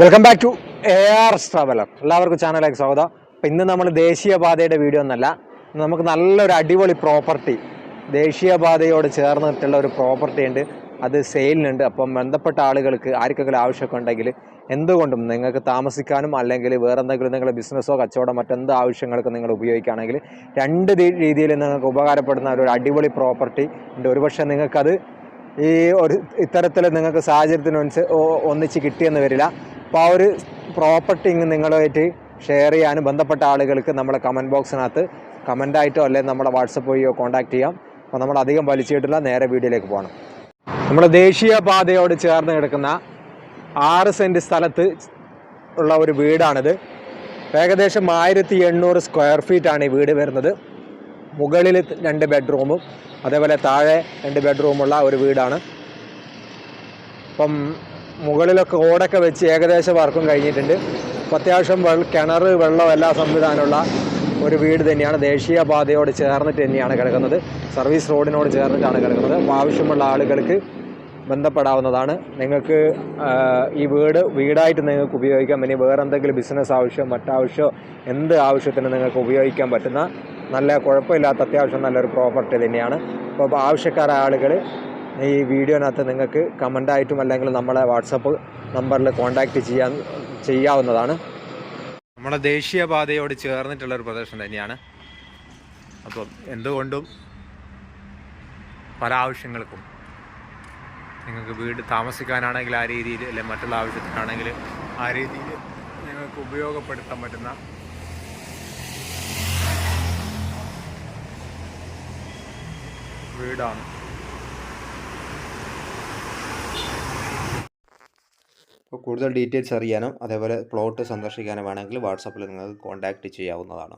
Welcome back to A R traveller എല്ലാവർക്കും ചാനലിലേക്ക് സ്വാഗതം. അപ്പം ഇന്ന് നമ്മൾ ദേശീയപാതയുടെ വീഡിയോ ഒന്നല്ല നമുക്ക് നല്ലൊരു അടിപൊളി പ്രോപ്പർട്ടി ദേശീയപാതയോട് ചേർന്നിട്ടുള്ള ഒരു പ്രോപ്പർട്ടി ഉണ്ട്. അത് സെയിലിനുണ്ട് അപ്പം ബന്ധപ്പെട്ട ആളുകൾക്ക് ആർക്കെങ്കിലും ആവശ്യമൊക്കെ ഉണ്ടെങ്കിൽ എന്തുകൊണ്ടും നിങ്ങൾക്ക് താമസിക്കാനും അല്ലെങ്കിൽ വേറെ എന്തെങ്കിലും നിങ്ങളുടെ ബിസിനസ്സോ കച്ചവടം മറ്റെന്ത് ആവശ്യങ്ങൾക്ക് നിങ്ങൾ ഉപയോഗിക്കുകയാണെങ്കിൽ രണ്ട് രീതിയിൽ നിങ്ങൾക്ക് ഉപകാരപ്പെടുന്ന ഒരു അടിപൊളി പ്രോപ്പർട്ടി ഉണ്ട്. ഒരുപക്ഷെ നിങ്ങൾക്കത് ഈ ഒരു ഇത്തരത്തിൽ നിങ്ങൾക്ക് സാഹചര്യത്തിനനുസരിച്ച് ഒന്നിച്ച് കിട്ടിയെന്ന് വരില്ല. അപ്പോൾ ആ ഒരു പ്രോപ്പർട്ടി ഇങ്ങ് നിങ്ങളുമായിട്ട് ഷെയർ ചെയ്യാനും ബന്ധപ്പെട്ട ആളുകൾക്ക് നമ്മുടെ കമന്റ് ബോക്സിനകത്ത് കമന്റായിട്ടോ അല്ലെങ്കിൽ നമ്മുടെ വാട്സപ്പ് വഴിയോ കോൺടാക്റ്റ് ചെയ്യാം. അപ്പോൾ നമ്മൾ അധികം വലിച്ചിട്ടില്ല നേരെ വീഡിയോയിലേക്ക് പോകണം നമ്മുടെ ദേശീയപാതയോട് ചേർന്ന് കിടക്കുന്ന ആറ് സെന്റ് സ്ഥലത്ത് ഉള്ള ഒരു വീടാണിത്. ഏകദേശം ആയിരത്തി എണ്ണൂറ് സ്ക്വയർ ഫീറ്റാണ് ഈ വീട് വരുന്നത്. മുകളിൽ രണ്ട് ബെഡ്റൂമും അതേപോലെ താഴെ രണ്ട് ബെഡ്റൂമുള്ള ഒരു വീടാണ്. അപ്പം മുകളിലൊക്കെ ഓടൊക്കെ വെച്ച് ഏകദേശം വർക്കും കഴിഞ്ഞിട്ടുണ്ട്. അത്യാവശ്യം കിണർ വെള്ളം എല്ലാ സംവിധാനമുള്ള ഒരു വീട് തന്നെയാണ്. ദേശീയപാതയോട് ചേർന്നിട്ട് തന്നെയാണ് കിടക്കുന്നത്. സർവീസ് റോഡിനോട് ചേർന്നിട്ടാണ് കിടക്കുന്നത്. അപ്പോൾ ആവശ്യമുള്ള ആളുകൾക്ക് ബന്ധപ്പെടാവുന്നതാണ്. നിങ്ങൾക്ക് ഈ വീട് വീടായിട്ട് നിങ്ങൾക്ക് ഉപയോഗിക്കാം. ഇനി വേറെ എന്തെങ്കിലും ബിസിനസ് ആവശ്യം മറ്റാവശ്യമോ എന്ത് ആവശ്യത്തിന് നിങ്ങൾക്ക് ഉപയോഗിക്കാൻ പറ്റുന്ന നല്ല കുഴപ്പമില്ലാത്ത അത്യാവശ്യം നല്ലൊരു പ്രോപ്പർട്ടി തന്നെയാണ്. അപ്പോൾ ആവശ്യക്കാരായ ആളുകൾ ഈ വീഡിയോനകത്ത് നിങ്ങൾക്ക് കമന്റായിട്ടും അല്ലെങ്കിൽ നമ്മളെ വാട്സപ്പ് നമ്പറിൽ കോൺടാക്റ്റ് ചെയ്യാൻ ചെയ്യാവുന്നതാണ്. നമ്മുടെ ദേശീയപാതയോട് ചേർന്നിട്ടുള്ള ഒരു പ്രദേശം തന്നെയാണ്. അപ്പം എന്തുകൊണ്ടും പല ആവശ്യങ്ങൾക്കും നിങ്ങൾക്ക് വീട് താമസിക്കാനാണെങ്കിൽ ആ രീതിയിൽ അല്ലെങ്കിൽ മറ്റുള്ള ആവശ്യത്തിനാണെങ്കിൽ ആ രീതിയിൽ നിങ്ങൾക്ക് ഉപയോഗപ്പെടുത്താൻ പറ്റുന്ന വീടാണ്. അപ്പോൾ കൂടുതൽ ഡീറ്റെയിൽസ് അറിയാനും അതേപോലെ പ്ലോട്ട് സന്ദർശിക്കാനും വേണമെങ്കിൽ വാട്സാപ്പിൽ നിങ്ങൾക്ക് കോൺടാക്റ്റ് ചെയ്യാവുന്നതാണ്.